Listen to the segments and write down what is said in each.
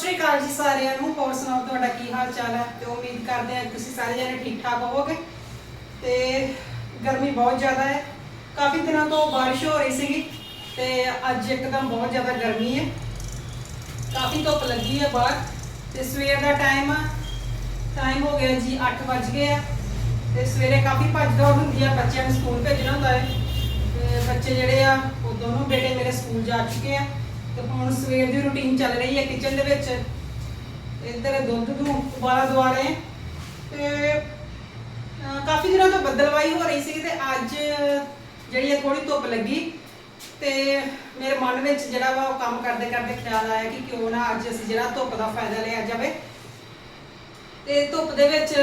ਸ਼੍ਰੀ ਅਕਾਲ ਜੀ ਸਾਰਿਆਂ ਨੂੰ। ਹੋਰ ਸੁਣਾਓ, ਤੁਹਾਡਾ ਕੀ ਹਾਲ ਚਾਲ ਹੈ? ਤੇ ਉਮੀਦ ਕਰਦੇ ਹਾਂ ਤੁਸੀਂ ਸਾਰੇ ਜਣੇ ਠੀਕ ਠਾਕ ਹੋਵੋਗੇ। ਤੇ ਗਰਮੀ ਬਹੁਤ ਜ਼ਿਆਦਾ ਹੈ। ਕਾਫੀ ਦਿਨਾਂ ਤੋਂ ਬਾਰਿਸ਼ ਹੋ ਰਹੀ ਸੀਗੀ, ਤੇ ਅੱਜ ਇੱਕਦਮ ਬਹੁਤ ਜ਼ਿਆਦਾ ਗਰਮੀ ਹੈ। ਕਾਫੀ ਧੁੱਪ ਲੱਗੀ ਹੈ ਬਾਹਰ, ਤੇ ਸਵੇਰ ਦਾ ਟਾਈਮ ਟਾਈਮ ਹੋ ਗਿਆ ਜੀ 8 ਵੱਜ ਗਏ ਆ। ਤੇ ਸਵੇਰੇ ਕਾਫੀ ਭੱਜ ਦੌੜ ਹੁੰਦੀ ਆ, ਬੱਚਿਆਂ ਨੂੰ ਸਕੂਲ ਭੇਜਣਾ ਹੁੰਦਾ ਹੈ। ਤੇ ਬੱਚੇ ਜਿਹੜੇ ਆ, ਉਹ ਦੋਨੋਂ ਬੇਟੇ ਮੇਰੇ ਸਕੂਲ ਜਾ ਚੁੱਕੇ ਆ। ਤੇ ਹੁਣ ਸਵੇਰ ਦੀ ਰੁਟੀਨ ਚੱਲ ਰਹੀ ਹੈ ਕਿਚਨ ਦੇ ਵਿੱਚ। ਇੱਧਰ ਦੁੱਧ ਨੂੰ ਉਬਾਲਾ ਦਵਾ ਰਹੇ ਤੇ ਕਾਫੀ ਦਿਨਾਂ ਤੋਂ ਬੱਦਲਵਾਈ ਹੋ ਰਹੀ ਸੀ ਤੇ ਅੱਜ ਜਿਹੜੀ ਹੈ ਥੋੜੀ ਧੁੱਪ ਲੱਗੀ। ਤੇ ਮੇਰੇ ਮਨ ਵਿੱਚ ਜਿਹੜਾ ਵਾ ਉਹ ਕੰਮ ਕਰਦੇ ਕਰਦੇ ਖਿਆਲ ਆਇਆ ਕਿ ਕਿਉਂ ਨਾ ਅੱਜ ਅਸੀਂ ਜਿਹੜਾ ਧੁੱਪ ਦਾ ਫਾਇਦਾ ਲਿਆ ਜਾਵੇ। ਤੇ ਧੁੱਪ ਦੇ ਵਿੱਚ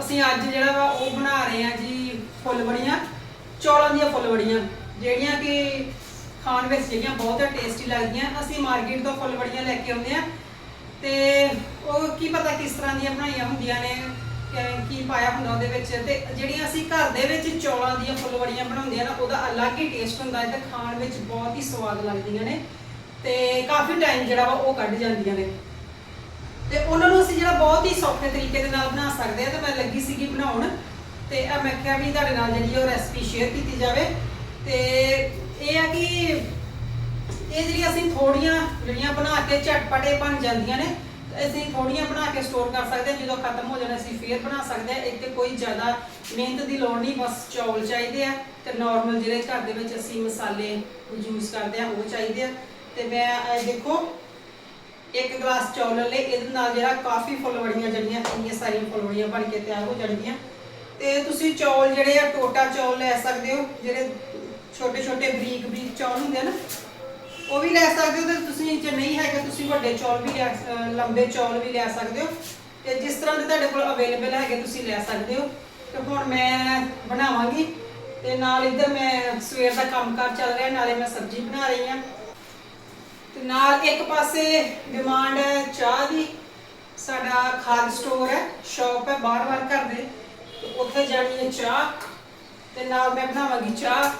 ਅਸੀਂ ਅੱਜ ਜਿਹੜਾ ਵਾ ਉਹ ਬਣਾ ਰਹੇ ਹਾਂ ਜੀ ਫੁੱਲ ਬੜੀਆਂ ਚੌਲਾਂ ਦੀਆਂ ਫੁੱਲ ਬੜੀਆਂ ਜਿਹੜੀਆਂ ਕਿ ਖਾਣ ਵਿੱਚ ਜਿਹੜੀਆਂ ਬਹੁਤ ਟੇਸਟੀ ਲੱਗਦੀਆਂ, ਅਸੀਂ ਮਾਰਕੀਟ ਤੋਂ ਫੁੱਲ ਬੜੀਆਂ ਲੈ ਕੇ ਆਉਂਦੇ ਆ ਤੇ ਉਹ ਕੀ ਪਤਾ ਕਿਸ ਤਰ੍ਹਾਂ ਦੀਆਂ ਬਣਾਈਆਂ ਹੁੰਦੀਆਂ ਨੇ, ਕੀ ਪਾਇਆ ਹੁੰਦਾ ਉਹਦੇ ਵਿੱਚ। ਤੇ ਜਿਹੜੀਆਂ ਅਸੀਂ ਘਰ ਦੇ ਵਿੱਚ ਚੌਲਾਂ ਦੀਆਂ ਫੁੱਲ ਬੜੀਆਂ ਬਣਾਉਂਦੇ ਆ ਨਾ, ਉਹਦਾ ਅਲੱਗ ਹੀ ਟੇਸਟ ਹੁੰਦਾ ਹੈ ਤੇ ਖਾਣ ਵਿੱਚ ਬਹੁਤ ਹੀ ਸਵਾਦ ਲੱਗਦੀਆਂ ਨੇ। ਤੇ ਕਾਫੀ ਟਾਈਮ ਜਿਹੜਾ ਵਾ ਉਹ ਕੱਢ ਜਾਂਦੀਆਂ ਨੇ। ਤੇ ਉਹਨਾਂ ਨੂੰ ਅਸੀਂ ਜਿਹੜਾ ਬਹੁਤ ਹੀ ਸੌਖੇ ਤਰੀਕੇ ਦੇ ਨਾਲ ਬਣਾ ਸਕਦੇ ਆ ਤੇ ਮੈਂ ਲੱਗੀ ਸੀਗੀ ਬਣਾਉਣ। ਤੇ ਆ ਮੈਂ ਕਿਹਾ ਵੀ ਤੁਹਾਡੇ ਨਾਲ ਜਿਹੜੀ ਉਹ ਰੈਸਪੀ ਸ਼ੇਅਰ ਕੀਤੀ ਜਾਵੇ। ਤੇ ਇਹ ਆ ਕਿ ਇਹ ਜਿਹੜੀ ਅਸੀਂ ਥੋੜੀਆਂ ਜਿਹੜੀਆਂ ਬਣਾ ਕੇ ਝਟਪਟੇ ਬਣ ਜਾਂਦੀਆਂ ਨੇ, ਅਸੀਂ ਥੋੜੀਆਂ ਬਣਾ ਕੇ ਸਟੋਰ ਕਰ ਸਕਦੇ ਹਾਂ, ਜਦੋਂ ਖਤਮ ਹੋ ਜਾਣਾ ਅਸੀਂ ਫੇਰ ਬਣਾ ਸਕਦੇ ਹਾਂ। ਇੱਥੇ ਕੋਈ ਜ਼ਿਆਦਾ ਮਿਹਨਤ ਦੀ ਲੋੜ ਨਹੀਂ, ਬਸ ਚੌਲ ਚਾਹੀਦੇ ਆ ਤੇ ਨਾਰਮਲ ਜਿਹੜੇ ਘਰ ਦੇ ਵਿੱਚ ਅਸੀਂ ਮਸਾਲੇ ਯੂਜ਼ ਕਰਦੇ ਆ, ਉਹ ਚਾਹੀਦੇ ਆ। ਤੇ ਮੈਂ ਦੇਖੋ, ਇੱਕ ਗਲਾਸ ਚੌਲ ਲੈ ਲਏ, ਇਹਦੇ ਨਾਲ ਜਿਹੜਾ ਕਾਫੀ ਫੁਲਵੜੀਆਂ ਜਿਹੜੀਆਂ ਇੰਨੀਆਂ ਸਾਰੀਆਂ ਫੁਲਵੜੀਆਂ ਬਣ ਕੇ ਤਿਆਰ ਹੋ ਜਾਣਗੀਆਂ। ਤੇ ਤੁਸੀਂ ਚੌਲ ਜਿਹੜੇ ਆ, ਟੋਟਾ ਚੌਲ ਲੈ ਸਕਦੇ ਹੋ, ਜਿਹੜੇ ਛੋਟੇ ਛੋਟੇ ਬਰੀਕ ਬਰੀਕ ਚੌਲ ਹੁੰਦੇ ਆ ਨਾ, ਉਹ ਵੀ ਲੈ ਸਕਦੇ ਹੋ ਤੇ ਤੁਸੀਂ ਜੇ ਨਹੀਂ ਹੈਗੇ, ਤੁਸੀਂ ਵੱਡੇ ਚੌਲ ਵੀ ਲੈ, ਅਹ, ਲੰਬੇ ਚੌਲ ਵੀ ਲੈ ਸਕਦੇ ਹੋ ਤੇ ਜਿਸ ਤਰ੍ਹਾਂ ਦੇ ਤੁਹਾਡੇ ਕੋਲ ਅਵੇਲੇਬਲ ਹੈਗੇ, ਤੁਸੀਂ ਲੈ ਸਕਦੇ ਹੋ। ਤੇ ਹੁਣ ਮੈਂ ਬਣਾਵਾਂਗੀ ਤੇ ਨਾਲ ਇੱਧਰ ਮੈਂ ਸਵੇਰ ਦਾ ਕੰਮਕਾਰ ਚੱਲ ਰਿਹਾ, ਨਾਲੇ ਮੈਂ ਸਬਜ਼ੀ ਬਣਾ ਰਹੀ ਹਾਂ। ਤੇ ਨਾਲ ਇੱਕ ਪਾਸੇ ਡਿਮਾਂਡ ਹੈ ਚਾਹ ਦੀ, ਸਾਡਾ ਖਾਦ ਸਟੋਰ ਹੈ ਸ਼ਾਪ ਹੈ, ਬਾਹਰ-ਬਾਹਰ ਘਰ ਦੇ, ਤੇ ਉੱਥੇ ਜਾਣੀ ਹੈ ਚਾਹ। ਤੇ ਨਾਲ ਮੈਂ ਬਣਾਵਾਂਗੀ ਚਾਹ।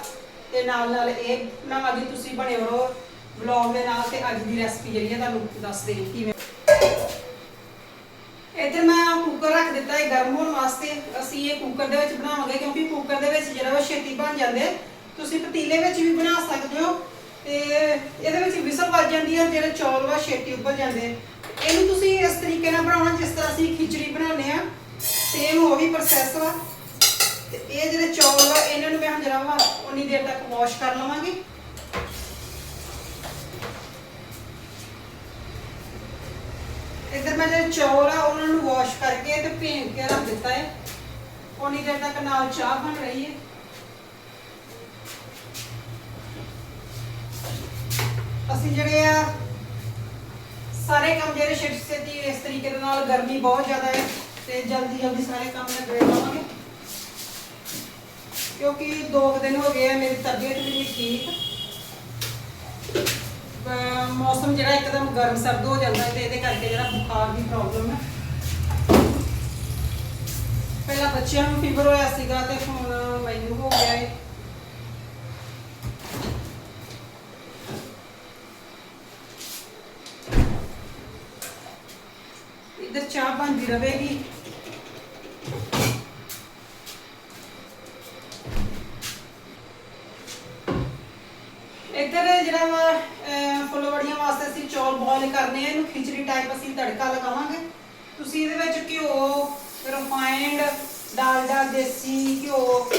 ਤੇ ਨਾਲ ਨਾਲ ਇਹ ਬਣਾਵਾਂਗੀ ਤੁਸੀਂ ਬਣੇ ਰਹੋ ਵਲੌਗ ਦੇ ਨਾਲ ਤੇ ਅੱਜ ਦੀ ਰੈਸਪੀ ਜਿਹੜੀ ਹੈ ਤੁਹਾਨੂੰ ਦੱਸਦੇ ਹਾਂ ਕਿਵੇਂ। ਇੱਧਰ ਮੈਂ ਕੁੱਕਰ ਰੱਖ ਦਿੱਤਾ ਹੈ ਗਰਮ ਹੋਣ ਵਾਸਤੇ। ਅਸੀਂ ਇਹ ਕੁੱਕਰ ਦੇ ਵਿੱਚ ਬਣਾਵਾਂਗੇ ਕਿਉਂਕਿ ਕੁੱਕਰ ਦੇ ਵਿੱਚ ਜਿਹੜਾ ਵਾ ਛੇਤੀ ਬਣ ਜਾਂਦੇ। ਤੁਸੀਂ ਪਤੀਲੇ ਵਿੱਚ ਵੀ ਬਣਾ ਸਕਦੇ ਹੋ ਤੇ ਇਹਦੇ ਵਿੱਚ ਵਿਸਲ ਵੱਜ ਜਾਂਦੀ ਹੈ ਜਿਹੜੇ ਚੌਲ ਵਾ ਛੇਤੀ ਉੱਬਲ ਜਾਂਦੇ। ਇਹਨੂੰ ਤੁਸੀਂ ਇਸ ਤਰੀਕੇ ਨਾਲ ਬਣਾਉਣਾ ਜਿਸ ਤਰ੍ਹਾਂ ਅਸੀਂ ਖਿਚੜੀ ਬਣਾਉਂਦੇ ਆ। ਸੇਮ ਉਹੀ ਪ੍ਰੋਸੈਸ ਵਾ। ਤੇ ਇਹ ਜਿਹੜੇ ਚੌਲ ਆ, ਇਹਨਾਂ ਨੂੰ ਮੈਂ ਹੁਣ ਜਿਹੜਾ ਵਾ ਉਨੀ ਦੇਰ ਤੱਕ ਵਾਸ਼ ਕਰ ਲਵਾਂਗੀ। ਇੱਧਰ ਮੈਂ ਜਿਹੜੇ ਚੌਲ ਆ, ਉਹਨਾਂ ਨੂੰ ਵਾਸ਼ ਕਰਕੇ ਤੇ ਭੇਂ ਕੇ ਰੱਖ ਦਿੱਤਾ ਹੈ ਉਨੀ ਦੇਰ ਤੱਕ ਨਾਲ ਚਾਹ ਬਣ ਰਹੀ ਹੈ ਅਸੀਂ ਜਿਹੜੇ ਆ, ਸਾਰੇ ਕੰਮ ਜਿਹੜੇ ਛੇਤੀ ਛੇਤੀ ਇਸ ਤਰੀਕੇ ਦੇ ਨਾਲ ਗਰਮੀ ਬਹੁਤ ਜ਼ਿਆਦਾ ਹੈ ਤੇ ਜਲਦੀ ਜਲਦੀ ਸਾਰੇ ਕੰਮ ਨਿਬੇੜ ਲਵਾਂਗੇ। ਕਿਉਂਕਿ ਦੋ ਕੁ ਦਿਨ ਹੋ ਗਏ ਆ, ਮੇਰੀ ਤਬੀਅਤ ਵੀ ਨਹੀਂ ਠੀਕ। ਅਹ ਮੌਸਮ ਜਿਹੜਾ ਇੱਕਦਮ ਗਰਮ ਸਰਦ ਹੋ ਜਾਂਦਾ ਹੈ ਤੇ ਇਹਦੇ ਕਰਕੇ ਜਿਹੜਾ ਬੁਖਾਰ ਦੀ ਪ੍ਰੋਬਲਮ ਹੈ ਪਹਿਲਾਂ ਬੱਚਿਆਂ ਨੂੰ ਫੀਵਰ ਹੋਇਆ ਸੀਗਾ ਤੇ ਹੁਣ ਮੈਨੂੰ ਹੋ ਗਿਆ ਹੈ ਇੱਧਰ ਚਾਹ ਬਣਦੀ ਰਹੇਗੀ ਵਾਸਤੇ ਅਸੀਂ ਚੌਲ ਬੋਇਲ ਕਰਨੇ ਆ, ਇਹਨੂੰ ਖਿਚੜੀ ਟਾਈਪ ਅਸੀਂ ਤੜਕਾ ਲਗਾਵਾਂਗੇ। ਤੁਸੀਂ ਇਹਦੇ ਵਿੱਚ ਘਿਓ ਰਿਫਾਈਨਡ ਡਾਲਡਾ ਦੇਸੀ ਘਿਓ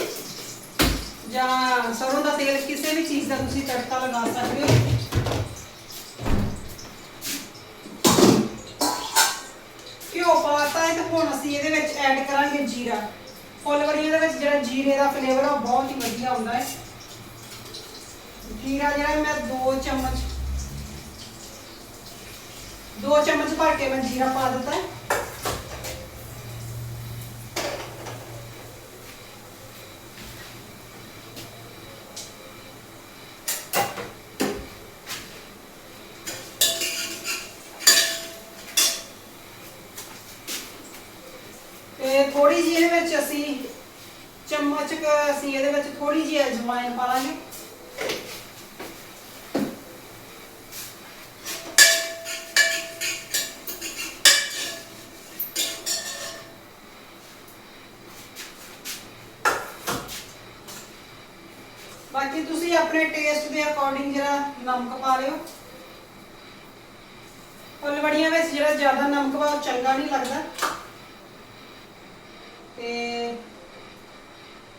ਜਾਂ ਸਰੋਂ ਦਾ ਤੇਲ, ਕਿਸੇ ਵੀ ਚੀਜ਼ ਦਾ ਤੁਸੀਂ ਤੜਕਾ ਲਗਾ ਸਕਦੇ ਹੋ। ਘਿਓ ਪਾਤਾ ਹੈ ਤੇ ਹੁਣ ਅਸੀਂ ਇਹਦੇ ਵਿੱਚ ਐਡ ਕਰਾਂਗੇ ਜੀਰਾ। ਫੁੱਲਵੜੀਆਂ ਦੇ ਵਿੱਚ ਜਿਹੜਾ ਜੀਰੇ ਦਾ ਫਲੇਵਰ ਆ ਬਹੁਤ ਹੀ ਵਧੀਆ ਹੁੰਦਾ ਹੈ। ਜੀਰਾ ਜਿਹੜਾ ਮੈਂ 2 ਚਮਚ ਦੋ ਚਮਚ ਭਰ ਕੇ ਮੈਂ ਜੀਰਾ ਪਾ ਦਿੱਤਾ ਹੈ। ਤੇ ਥੋੜੀ ਜਿਹੀ ਇਹਦੇ ਵਿੱਚ ਅਸੀਂ ਚਮਚ ਅਸੀਂ ਇਹਦੇ ਵਿੱਚ ਥੋੜੀ ਜਿਹੀ ਅਜਵਾਇਨ ਪਾ ਲਾਂਗੇ। ਤੁਸੀਂ ਆਪਣੇ ਟੇਸਟ ਦੇ ਅਕੋਰਡਿੰਗ ਜਿਹੜਾ ਨਮਕ ਪਾ ਲਿਓ ਫੁੱਲਵੜੀਆਂ ਵਿੱਚ ਜਿਹੜਾ ਜ਼ਿਆਦਾ ਨਮਕ ਵਾ, ਉਹ ਚੰਗਾ ਨਹੀਂ ਲੱਗਦਾ। ਤੇ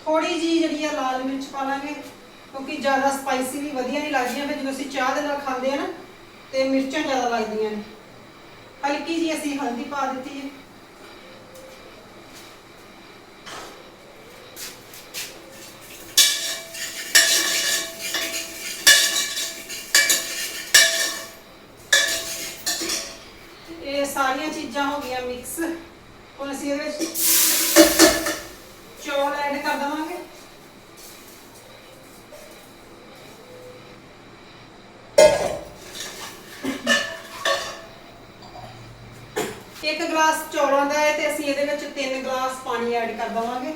ਥੋੜੀ ਜੀ ਜਿਹੜੀ ਆ ਲਾਲ ਮਿਰਚ ਪਾ ਲਾਂਗੇ, ਕਿਉਂਕਿ ਜ਼ਿਆਦਾ ਸਪਾਈਸੀ ਵੀ ਵਧੀਆ ਨਹੀਂ ਲੱਗਦੀਆਂ। ਫਿਰ ਜਦੋਂ ਅਸੀਂ ਚਾਹ ਦੇ ਨਾਲ ਖਾਂਦੇ ਆ ਨਾ, ਤੇ ਮਿਰਚਾਂ ਜ਼ਿਆਦਾ ਲੱਗਦੀਆਂ ਨੇ। ਹਲਕੀ ਜੀ ਅਸੀਂ ਹਲਦੀ ਪਾ ਦਿੱਤੀ ਹੈ ਇਹ ਸਾਰੀਆਂ ਚੀਜ਼ਾਂ ਹੋ ਗਈਆਂ ਮਿਕਸ ਹੁਣ ਅਸੀਂ ਇਹਦੇ ਵਿੱਚ ਚੌਲ ਐਡ ਕਰ ਦਵਾਂਗੇ। ਇੱਕ ਗਲਾਸ ਚੌਲਾਂ ਦਾ ਹੈ ਤੇ ਅਸੀਂ ਇਹਦੇ ਵਿੱਚ 3 ਗਲਾਸ ਪਾਣੀ ਐਡ ਕਰ ਦਵਾਂਗੇ।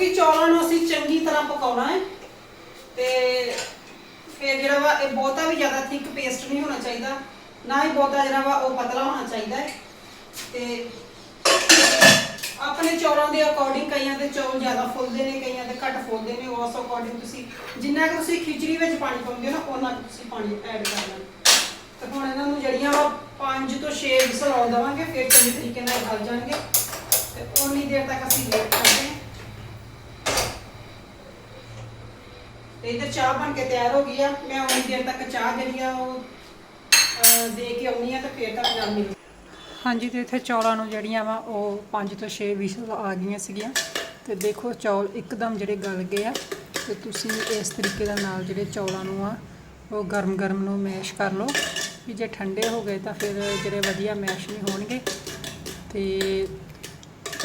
ਕਿਉਂਕਿ ਚੌਲਾਂ ਨੂੰ ਅਸੀਂ ਚੰਗੀ ਤਰ੍ਹਾਂ ਪਕਾਉਣਾ ਹੈ ਤੇ ਫਿਰ ਜਿਹੜਾ ਵਾ ਇਹ ਬਹੁਤਾ ਵੀ ਜ਼ਿਆਦਾ ਥਿਕ ਪੇਸਟ ਨਹੀਂ ਹੋਣਾ ਚਾਹੀਦਾ, ਨਾ ਹੀ ਬਹੁਤਾ ਜਿਹੜਾ ਵਾ ਉਹ ਪਤਲਾ ਹੋਣਾ ਚਾਹੀਦਾ ਹੈ। ਤੇ ਆਪਣੇ ਚੌਲਾਂ ਦੇ ਅਕੋਰਡਿੰਗ ਕਈਆਂ ਦੇ ਚੌਲ ਜ਼ਿਆਦਾ ਫੁੱਲਦੇ ਨੇ, ਕਈਆਂ ਦੇ ਘੱਟ ਫੁੱਲਦੇ ਨੇ, ਉਸ ਅਕੋਰਡਿੰਗ ਤੁਸੀਂ ਜਿੰਨਾ ਕਿ ਤੁਸੀਂ ਖਿਚੜੀ ਵਿੱਚ ਪਾਣੀ ਪਾਉਂਦੇ ਹੋ ਨਾ, ਉਹਨਾਂ ਤੁਸੀਂ ਪਾਣੀ ਐਡ ਕਰਨਾ ਤੇ ਹੁਣ ਇਹਨਾਂ ਨੂੰ ਜਿਹੜੀਆਂ ਵਾ 5 ਤੋਂ 6 ਵਿਸਲ ਆਉਣ ਦੇਵਾਂਗੇ, ਫਿਰ ਚੰਗੇ ਤਰੀਕੇ ਨਾਲ ਗਲ ਜਾਣਗੇ। ਤੇ ਉਨੀ ਦੇਰ ਤੱਕ ਅਸੀਂ ਵੇਟ ਕਰਦੇ ਹਾਂ ਤੇ ਇੱਧਰ ਚਾਹ ਬਣ ਕੇ ਤਿਆਰ ਹੋ ਗਈ ਆ। ਮੈਂ ਉਨੀ ਦੇਰ ਤੱਕ ਚਾਹ ਜਿਹੜੀ ਆ ਉਹ ਅਹ, ਦੇ ਕੇ ਆਉਣੀ ਆ ਤੇ ਫਿਰ ਤੱਕ ਗੱਲ ਮਿਲੂ ਹਾਂਜੀ ਤੇ ਇੱਥੇ ਚੌਲਾਂ ਨੂੰ ਜਿਹੜੀਆਂ ਵਾ ਉਹ 5 ਤੋਂ 6 ਵਿਸਲ ਆ ਗਈਆਂ ਸੀਗੀਆਂ। ਤੇ ਦੇਖੋ ਚੌਲ ਇੱਕਦਮ ਜਿਹੜੇ ਗਲ ਗਏ ਆ। ਤੇ ਤੁਸੀਂ ਇਸ ਤਰੀਕੇ ਦੇ ਨਾਲ ਜਿਹੜੇ ਚੌਲਾਂ ਨੂੰ ਆ ਉਹ ਗਰਮ ਗਰਮ ਨੂੰ ਮੈਸ਼ ਕਰ ਲਓ। ਵੀ ਜੇ ਠੰਡੇ ਹੋ ਗਏ ਤਾਂ ਫਿਰ ਜਿਹੜੇ ਵਧੀਆ ਮੈਸ਼ ਨਹੀਂ ਹੋਣਗੇ। ਤੇ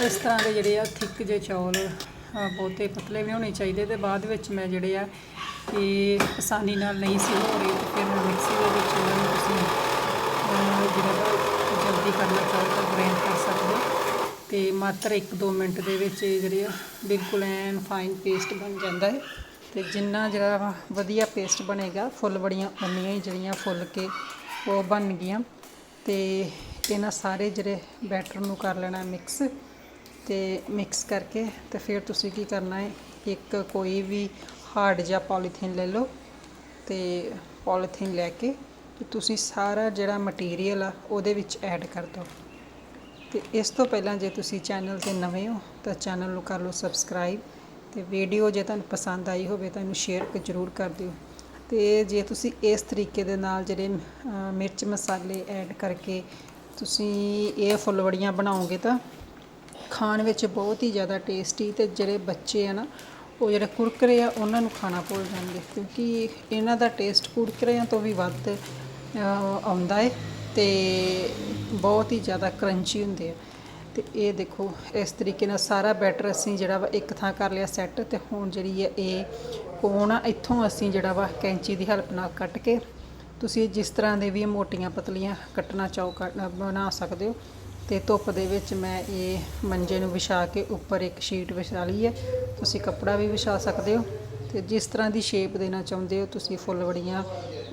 ਇਸ ਤਰ੍ਹਾਂ ਦੇ ਜਿਹੜੇ ਆ ਥਿੱਕ ਜੇ ਚੌਲ ਬਹੁਤੇ ਪਤਲੇ ਵੀ ਹੋਣੇ ਚਾਹੀਦੇ ਤੇ ਬਾਅਦ ਵਿੱਚ ਮੈਂ ਜਿਹੜੇ ਆ ਇਹ ਆਸਾਨੀ ਨਾਲ ਨਹੀਂ ਸੀ ਹੋ ਰਹੇ ਤੇ ਫਿਰ ਮੈਂ ਮਿਕਸੀ ਦੇ ਵਿੱਚ ਉਹਨਾਂ ਨੂੰ ਤੁਸੀਂ ਜਿਹੜਾ ਜਲਦੀ ਕਰਨਾ ਚਾਹੋ ਤਾਂ ਗ੍ਰੈਂਡ ਕਰ ਸਕਦੇ ਹੋ। ਤੇ ਮਾਤਰ 1-2 ਮਿੰਟ ਦੇ ਵਿੱਚ ਜਿਹੜੇ ਆ ਬਿਲਕੁਲ ਐਨ ਫਾਈਨ ਪੇਸਟ ਬਣ ਜਾਂਦਾ ਹੈ। ਤੇ ਜਿੰਨਾ ਜਿਹੜਾ ਵਧੀਆ ਪੇਸਟ ਬਣੇਗਾ, ਫੁੱਲ ਬੜੀਆਂ ਉਨੀਆਂ ਹੀ ਜਿਹੜੀਆਂ ਫੁੱਲ ਕੇ ਉਹ ਬਣ ਗਈਆਂ। ਤੇ ਇਹਨਾਂ ਸਾਰੇ ਜਿਹੜੇ ਬੈਟਰ ਨੂੰ ਕਰ ਲੈਣਾ ਮਿਕਸ ਤੇ ਮਿਕਸ ਕਰਕੇ ਤੇ ਫਿਰ ਤੁਸੀਂ ਕੀ ਕਰਨਾ ਹੈ, ਇੱਕ ਕੋਈ ਵੀ ਹਾਰਡ ਜਾਂ ਪੋਲੀਥੀਨ ਲੈ ਲਓ ਤੇ ਪੋਲੀਥੀਨ ਲੈ ਕੇ ਤੇ ਤੁਸੀਂ ਸਾਰਾ ਜਿਹੜਾ ਮਟੀਰੀਅਲ ਆ ਉਹਦੇ ਵਿੱਚ ਐਡ ਕਰ ਦਿਓ। ਤੇ ਇਸ ਤੋਂ ਪਹਿਲਾਂ ਜੇ ਤੁਸੀਂ ਚੈਨਲ ਤੇ ਨਵੇਂ ਹੋ ਤਾਂ ਚੈਨਲ ਨੂੰ ਕਰ ਲਓ ਸਬਸਕ੍ਰਾਈਬ ਤੇ ਵੀਡੀਓ ਜੇ ਤੁਹਾਨੂੰ ਪਸੰਦ ਆਈ ਹੋਵੇ ਤਾਂ ਇਹਨੂੰ ਸ਼ੇਅਰ ਜ਼ਰੂਰ ਕਰ ਦਿਓ। ਤੇ ਜੇ ਤੁਸੀਂ ਇਸ ਤਰੀਕੇ ਦੇ ਨਾਲ ਜਿਹੜੇ ਮਿਰਚ ਮਸਾਲੇ ਐਡ ਕਰਕੇ ਤੁਸੀਂ ਇਹ ਫੁੱਲਵੜੀਆਂ ਬਣਾਓਗੇ ਤਾਂ ਖਾਣ ਵਿੱਚ ਬਹੁਤ ਹੀ ਜ਼ਿਆਦਾ ਟੇਸਟੀ ਤੇ ਜਿਹੜੇ ਬੱਚੇ ਆ ਨਾ, ਉਹ ਜਿਹੜੇ ਕੁਰਕਰੇ ਆ, ਉਹਨਾਂ ਨੂੰ ਖਾਣਾ ਭੁੱਲ ਜਾਣਗੇ ਕਿਉਂਕਿ ਇਹਨਾਂ ਦਾ ਟੇਸਟ ਕੁਰਕਰਿਆਂ ਤੋਂ ਵੀ ਵੱਧ ਆਉਂਦਾ ਹੈ ਤੇ ਬਹੁਤ ਹੀ ਜ਼ਿਆਦਾ ਕਰੰਚੀ ਹੁੰਦੇ ਆ। ਤੇ ਇਹ ਦੇਖੋ, ਇਸ ਤਰੀਕੇ ਨਾਲ ਸਾਰਾ ਬੈਟਰ ਅਸੀਂ ਜਿਹੜਾ ਵਾ ਇੱਕ ਥਾਂ ਕਰ ਲਿਆ ਸੈੱਟ ਤੇ ਹੁਣ ਜਿਹੜੀ ਹੈ ਇਹ ਕੋਣ ਆ, ਇੱਥੋਂ ਅਸੀਂ ਜਿਹੜਾ ਵਾ ਕੈਂਚੀ ਦੀ ਹੈਲਪ ਨਾਲ ਕੱਟ ਕੇ ਤੁਸੀਂ ਜਿਸ ਤਰ੍ਹਾਂ ਦੇ ਵੀ ਮੋਟੀਆਂ ਪਤਲੀਆਂ ਕੱਟਣਾ ਚਾਹੋ, ਕੱਟ- ਬਣਾ ਸਕਦੇ ਹੋ। ਤੇ ਧੁੱਪ ਦੇ ਵਿੱਚ ਮੈਂ ਇਹ ਮੰਜੇ ਨੂੰ ਵਿਛਾ ਕੇ ਉੱਪਰ ਇੱਕ ਸ਼ੀਟ ਵਿਛਾ ਲਈ ਹੈ। ਤੁਸੀਂ ਕੱਪੜਾ ਵੀ ਵਿਛਾ ਸਕਦੇ ਹੋ ਤੇ ਜਿਸ ਤਰ੍ਹਾਂ ਦੀ ਸ਼ੇਪ ਦੇਣਾ ਚਾਹੁੰਦੇ ਹੋ, ਤੁਸੀਂ ਫੁੱਲਵੜੀਆਂ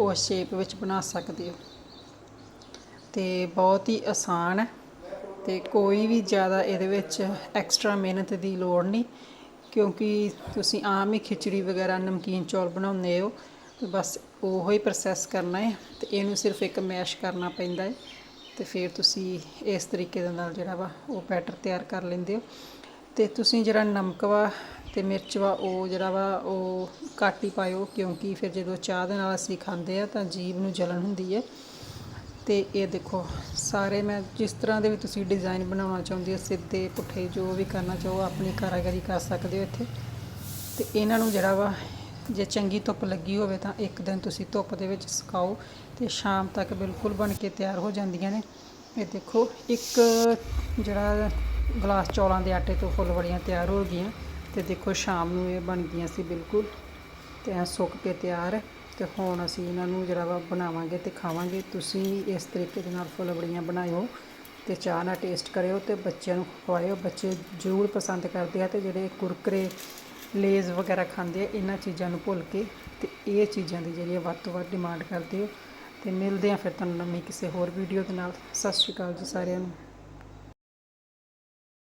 ਉਸ ਸ਼ੇਪ ਵਿੱਚ ਬਣਾ ਸਕਦੇ ਹੋ। ਤੇ ਬਹੁਤ ਹੀ ਆਸਾਨ ਹੈ ਤੇ ਕੋਈ ਵੀ ਜ਼ਿਆਦਾ ਇਹਦੇ ਵਿੱਚ ਐਕਸਟਰਾ ਮਿਹਨਤ ਦੀ ਲੋੜ ਨਹੀਂ, ਕਿਉਂਕਿ ਤੁਸੀਂ ਆਮ ਹੀ ਖਿਚੜੀ ਵਗੈਰਾ ਨਮਕੀਨ ਚੌਲ ਬਣਾਉਂਦੇ ਹੋ ਤੇ ਬਸ ਉਹੋ ਹੀ ਪ੍ਰੋਸੈਸ ਕਰਨਾ ਹੈ ਤੇ ਇਹਨੂੰ ਸਿਰਫ ਇੱਕ ਮੈਸ਼ ਕਰਨਾ ਪੈਂਦਾ ਹੈ। ਤੇ ਫਿਰ ਤੁਸੀਂ ਇਸ ਤਰੀਕੇ ਦੇ ਨਾਲ ਜਿਹੜਾ ਵਾ ਉਹ ਬੈਟਰ ਤਿਆਰ ਕਰ ਲੈਂਦੇ ਹੋ। ਤੇ ਤੁਸੀਂ ਜਿਹੜਾ ਨਮਕ ਵਾ ਤੇ ਮਿਰਚ ਵਾ, ਉਹ ਜਿਹੜਾ ਵਾ ਉਹ ਘੱਟ ਹੀ ਪਾਇਓ, ਕਿਉਂਕਿ ਫਿਰ ਜਦੋਂ ਚਾਹ ਦੇ ਨਾਲ ਅਸੀਂ ਖਾਂਦੇ ਆ ਤਾਂ ਜੀਭ ਨੂੰ ਜਲਨ ਹੁੰਦੀ ਹੈ। ਤੇ ਇਹ ਦੇਖੋ, ਸਾਰੇ ਮੈਂ ਜਿਸ ਤਰ੍ਹਾਂ ਦੇ ਵੀ ਤੁਸੀਂ ਡਿਜ਼ਾਈਨ ਬਣਾਉਣਾ ਚਾਹੁੰਦੇ ਹੋ, ਸਿੱਧੇ ਪੁੱਠੇ ਜੋ ਵੀ ਕਰਨਾ ਚਾਹੋ ਆਪਣੀ ਕਾਰਾਗਰੀ ਕਰ ਸਕਦੇ ਹੋ ਇੱਥੇ। ਤੇ ਇਹਨਾਂ ਨੂੰ ਜਿਹੜਾ ਵਾ ਜੇ ਚੰਗੀ ਧੁੱਪ ਲੱਗੀ ਹੋਵੇ ਤਾਂ ਇੱਕ ਦਿਨ ਤੁਸੀਂ ਧੁੱਪ ਦੇ ਵਿੱਚ ਸੁਕਾਓ ਤੇ ਸ਼ਾਮ ਤੱਕ ਬਿਲਕੁਲ ਬਣ ਕੇ ਤਿਆਰ ਹੋ ਜਾਂਦੀਆਂ ਨੇ। ਇਹ ਦੇਖੋ, ਇੱਕ ਜਿਹੜਾ ਗਲਾਸ ਚੌਲਾਂ ਦੇ ਆਟੇ ਤੋਂ ਫੁੱਲਵੜੀਆਂ ਤਿਆਰ ਹੋ ਗਈਆਂ ਤੇ ਦੇਖੋ ਸ਼ਾਮ ਨੂੰ ਇਹ ਬਣ ਗਈਆਂ ਸੀ ਬਿਲਕੁਲ ਤੇ ਐ ਸੁੱਕ ਕੇ ਤਿਆਰ। ਹੈ ਤੇ ਹੁਣ ਅਸੀਂ ਇਹਨਾਂ ਨੂੰ ਜਿਹੜਾ ਵਾ ਬਣਾਵਾਂਗੇ ਤੇ ਖਾਵਾਂਗੇ। ਤੁਸੀਂ ਵੀ ਇਸ ਤਰੀਕੇ ਦੇ ਨਾਲ ਫੁੱਲਵੜੀਆਂ ਬਣਾਇਓ ਤੇ ਚਾਹ ਨਾਲ ਟੇਸਟ ਕਰਿਓ ਤੇ ਬੱਚਿਆਂ ਨੂੰ ਖਵਾਇਓ। ਬੱਚੇ ਜ਼ਰੂਰ ਪਸੰਦ ਕਰਦੇ ਆ ਤੇ ਜਿਹੜੇ ਕੁਰਕਰੇ ਲੇਜ਼ ਵਗੈਰਾ ਖਾਂਦੇ ਆ, ਇਹਨਾਂ ਚੀਜ਼ਾਂ ਨੂੰ ਭੁੱਲ ਕੇ ਤੇ ਇਹ ਚੀਜ਼ਾਂ ਦੀ ਜਿਹੜੀ ਆ ਵੱਧ ਤੋਂ ਵੱਧ ਡਿਮਾਂਡ ਕਰਦੇ ਹੋ। ਤੇ ਮਿਲਦੇ ਆ ਫਿਰ ਤੁਹਾਨੂੰ ਨਵੀਂ ਕਿਸੇ ਹੋਰ ਵੀਡੀਓ ਦੇ ਨਾਲ। ਸਤਿ ਸ਼੍ਰੀ ਅਕਾਲ ਜੀ ਸਾਰਿਆਂ ਨੂੰ।